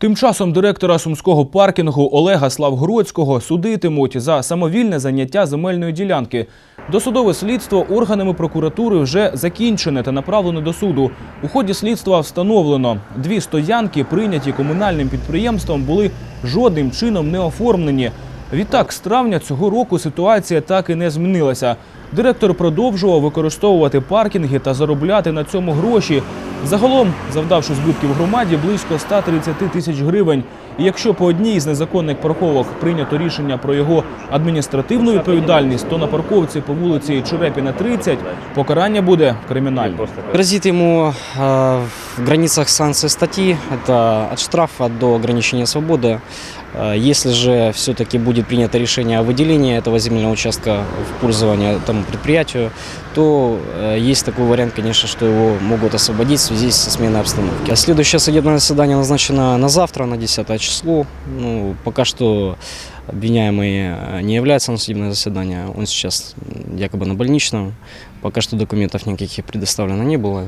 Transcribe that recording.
Тим часом директора сумського паркінгу Олега Славгородського судитимуть за самовільне заняття земельної ділянки. Досудове слідство органами прокуратури вже закінчене та направлене до суду. У ході слідства встановлено, дві стоянки, прийняті комунальним підприємством, були жодним чином не оформлені. Відтак, з травня цього року ситуація так і не змінилася. Директор продовжував використовувати паркінги та заробляти на цьому гроші. Загалом, завдавши збитків громаді близько 130 тисяч гривень. І якщо по одній з незаконних парковок прийнято рішення про його адміністративну відповідальність, то на парковці по вулиці Черепіна 30 покарання буде кримінальне. Грозит ему э, в границах санкций статьи, это от штрафа до ограничения свободы. Э, Если же все-таки будет принято решение о выделении этого земельного участка в пользование тому предприятию, то э, есть такой вариант, конечно, что его могут освободить в связи со сменой обстановки. А Следующее судебное заседание назначено на завтра, на 10 число. Ну, пока что обвиняемый э, не является на судебное заседание, он сейчас м, якобы на больничном. Пока что документов никаких предоставлено не было.